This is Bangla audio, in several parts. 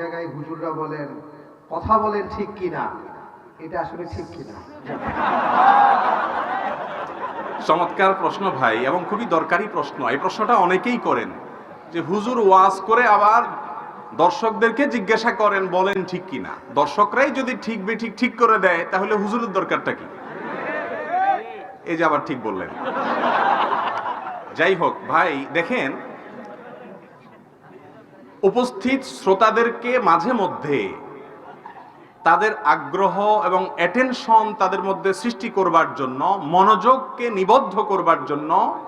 জায়গায় হুজুররা বলেন, কথা বলেন ঠিক কিনা? এটা আসলে ঠিক কিনা? চমৎকার প্রশ্ন ভাই, এবং খুবই দরকারি প্রশ্ন। এই প্রশ্নটা অনেকেই করেন, যে হুজুর ওয়াজ করে আবার দর্শকদেরকে জিজ্ঞাসা করেন, বলেন ঠিক কিনা? দর্শকরাই যদি ঠিক বেঠিক ঠিক করে দেয়, তাহলে হুজুরের দরকারটা কি? এই যে আবার ঠিক বললেন। যাই হোক ভাই, দেখেন উপস্থিত শ্রোতাদেরকে মাঝে মধ্যে তাদের আগ্রহ এবং অ্যাটেনশন তাদের মধ্যে সৃষ্টি করবার জন্য, মনোযোগকে নিবদ্ধ করবার জন্য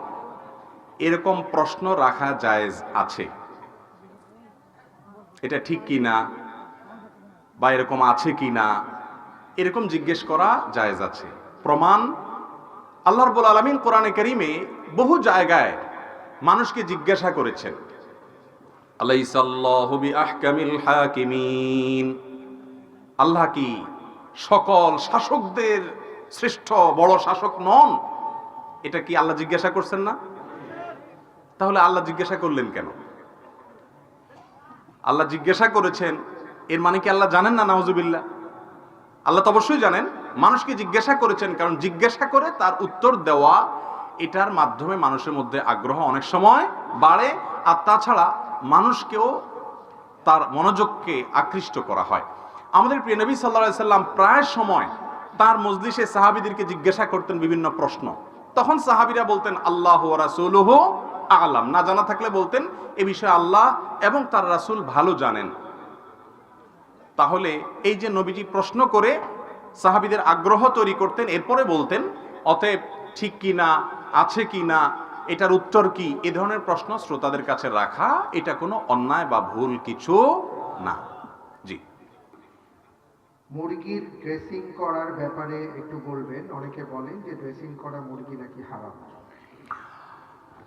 এরকম প্রশ্ন রাখা জায়েজ আছে। এটা ঠিক কি না বা এরকম আছে কি না এরকম জিজ্ঞেস করা জায়েজ আছে। প্রমাণ, আল্লাহ রবুল আলমিন কোরআনে করিমে বহু জায়গায় মানুষকে জিজ্ঞাসা করেছেন। আল্লাহ কি সকল শাসকদের শ্রেষ্ঠ বড় শাসক নন? এটা কি আল্লাহ জিজ্ঞাসা করছেন না? তাহলে আল্লাহ জিজ্ঞাসা করলেন কেন? আল্লাহ জিজ্ঞাসা করেছেন, এর মানে কি আল্লাহ জানেন না? নাউজুবিল্লাহ। আল্লাহ তো অবশ্যই জানেন। মানুষকে জিজ্ঞাসা করেছেন, কারণ জিজ্ঞাসা করে তার উত্তর দেওয়া এটার মাধ্যমে মানুষের মধ্যে আগ্রহ অনেক সময় বাড়ে, আর তাছাড়া মানুষকেও তার মনোযোগকে আকৃষ্ট করা হয়। আমাদের প্রিয় নবী সাল্লা সাল্লাম প্রায় সময় তার মজলিসে সাহাবিদেরকে জিজ্ঞাসা করতেন বিভিন্ন প্রশ্ন। তখন সাহাবিরা বলতেন, আল্লাহ রাসুলহ আলাম। না জানা থাকলে বলতেন, এ বিষয়ে আল্লাহ এবং তার রাসূল ভালো জানেন। তাহলে এই যে নবীজি প্রশ্ন করে সাহাবিদের আগ্রহ তৈরি করতেন, এরপরে বলতেন, অতএব ঠিক কি না? আছে কি না এটার উত্তর কি এ ধরনের প্রশ্ন শ্রোতাদের কাছে রাখা এটা কোনো অন্যায় বা ভুল কিছু না। জি। মুরগির ড্রেসিং করার ব্যাপারে একটু বলবেন অনেকে বলেন যে ড্রেসিং করা মুরগি নাকি হারাম।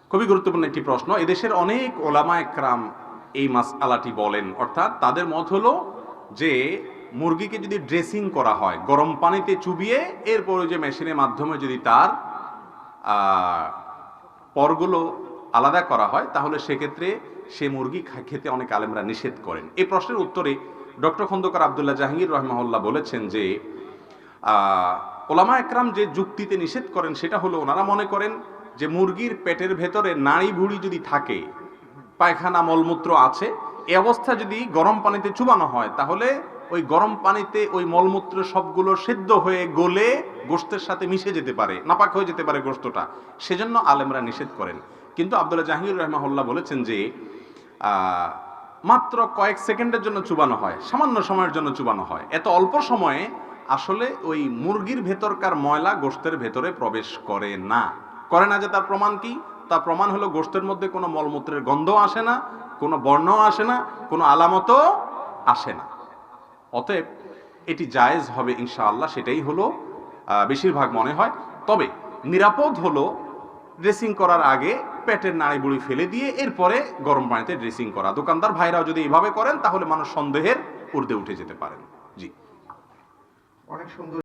খুবই গুরুত্বপূর্ণ একটি প্রশ্ন। এদেশের অনেক ওলামা একরাম এই মাস আলাটি বলেন অর্থাৎ তাদের মত হলো যে মুরগিকে যদি ড্রেসিং করা হয় গরম পানিতে চুবিয়ে এরপরে যে মেশিনের মাধ্যমে যদি তার পরগুলো আলাদা করা হয়, তাহলে সেক্ষেত্রে সে মুরগি খেতে অনেক আলেমরা নিষেধ করেন। এই প্রশ্নের উত্তরে ডক্টর খন্দকার আবদুল্লাহ জাহাঙ্গীর রহমাহুল্লাহ বলেছেন যে ওলামা একরাম যে যুক্তিতে নিষেধ করেন সেটা হলো ওনারা মনে করেন যে মুরগির পেটের ভেতরে নাড়ি ভুড়ি যদি থাকে, পায়খানা মলমূত্র আছে এ অবস্থা যদি গরম পানিতে চুবানো হয়, তাহলে ওই গরম পানিতে ওই মলমূত্র সবগুলো সেদ্ধ হয়ে গলে গোস্তের সাথে মিশে যেতে পারে, নাপাক হয়ে যেতে পারে গোস্তটা সেজন্য আলেমরা নিষেধ করেন। কিন্তু আব্দুল্লাহ জাহাঙ্গীর রহমাহুল্লাহ বলেছেন যে মাত্র কয়েক সেকেন্ডের জন্য চুবানো হয়, সামান্য সময়ের জন্য চুবানো হয়। এত অল্প সময়ে আসলে ওই মুরগির ভেতরকার ময়লা গোস্তের ভেতরে প্রবেশ করে না। করে না যে তার প্রমাণ কি? তার প্রমাণ হলো গোস্তের মধ্যে কোনো মলমূত্রের গন্ধ আসে না, কোনো বর্ণ আসে না, কোনো আলামতও আসে না। অতএব এটি জায়েজ হবে ইনশাআল্লাহ, সেটাই হলো বেশিরভাগ মনে হয়। তবে নিরাপদ হলো ড্রেসিং করার আগে পেটের নাড়ি বুড়ি ফেলে দিয়ে এরপরে গরম পানিতে ড্রেসিং করা। দোকানদার ভাইরাও যদি এভাবে করেন, তাহলে মানুষ সন্দেহের উর্দে উঠে যেতে পারেন। জি। অনেক সুন্দর